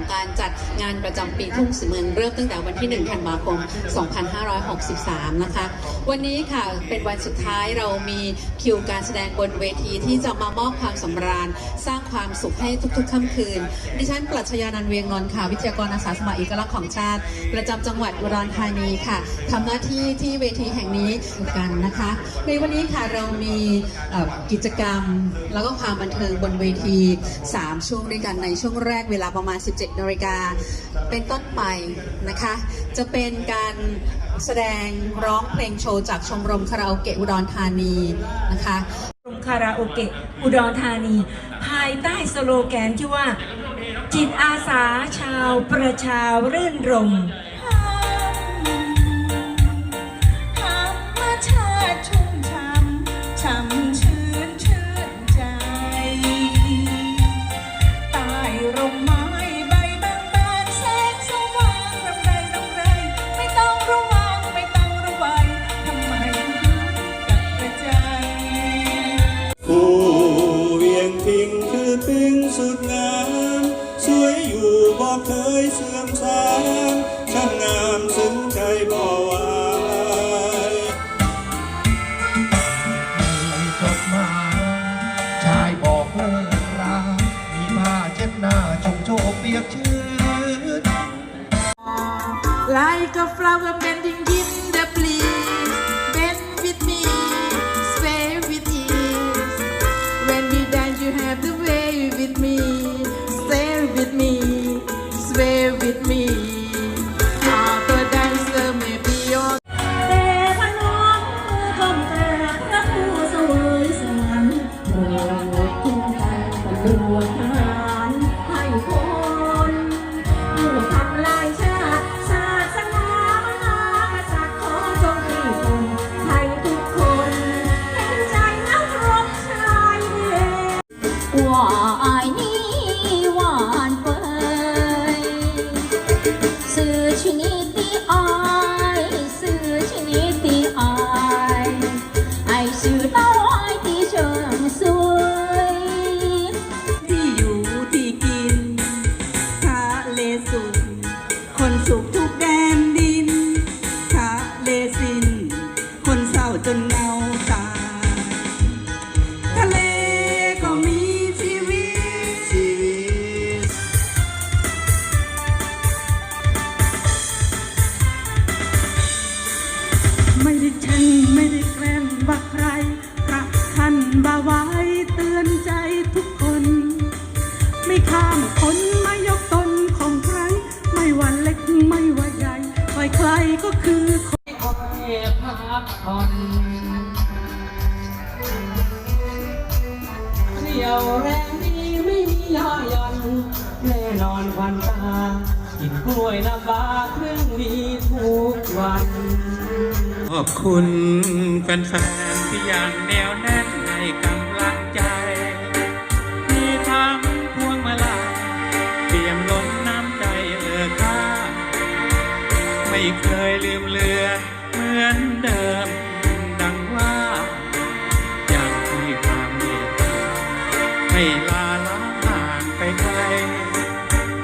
ของการจัดงานประจำปีทุ่งสีเมืองเริ่มตั้งแต่วันที่ 1 ธันวาคม 2563 นะคะ วันนี้ค่ะเป็นวันสุดท้ายเรามีคิวการแสดงบนเวทีที่จะมามอบความสำราญ สร้างความสุขให้ทุกๆค่ำคืน ดิฉันปรัชญานันเวียงนนท์ค่ะ วิทยากรอาสาสมัครเอกลักษณ์ของชาติ ประจำจังหวัดอุดรธานีค่ะทำหน้าที่ที่เวทีแห่งนี้กันนะคะ ในวันนี้ค่ะเรามีกิจกรรมแล้วก็ความบันเทิงบนเวที 3 ช่วงด้วยกันในช่วงแรกเวลาประมาณ 17นาฬิกาเป็นต้นไปนะคะ จะเป็นการแสดงร้องเพลงโชว์จากชมรมคาราโอเกะอุดรธานีนะคะชมรมคาราโอเกะอุดรธานี ภายใต้สโลแกนที่ว่า จิตอาสาชาวประชาเรื่นรมย์ามซึ้งใจบ่ไหวายมีจดหมายชายบอกเลิกรามีผ้าเช็ดหน้าชมโชคเปียกชื้น Like a flower bending in the breeze Bend with me, sway with ease When we dance you have to way with me Stay with me, sway with me ไม่ได้ชังไม่ได้แกล้งว่าใครพระท่านบาไว้เตือนใจทุกคน ไม่ข้ามคนไมายกตนของใคร ไม่ว่าเล็กไม่ว่าใหญ่ใครใครก็คือคนพักผ่อนเรี่ยวแรงดีไม่มีย่อหย่อนแน่นอนควันตา กินกล้วยน้ำว้าเครื่องมีทุกวัน ขอบคุณแฟนๆที่ยังแนวแน่นให้กำลังใจมีทั้งพวงมาลัยเปี่ยมล้นน้ำใจเออค่า ไม่เคยลืมเลือนเหมือนเดิม ดังว่าอยากให้ความเมตตาให้ลา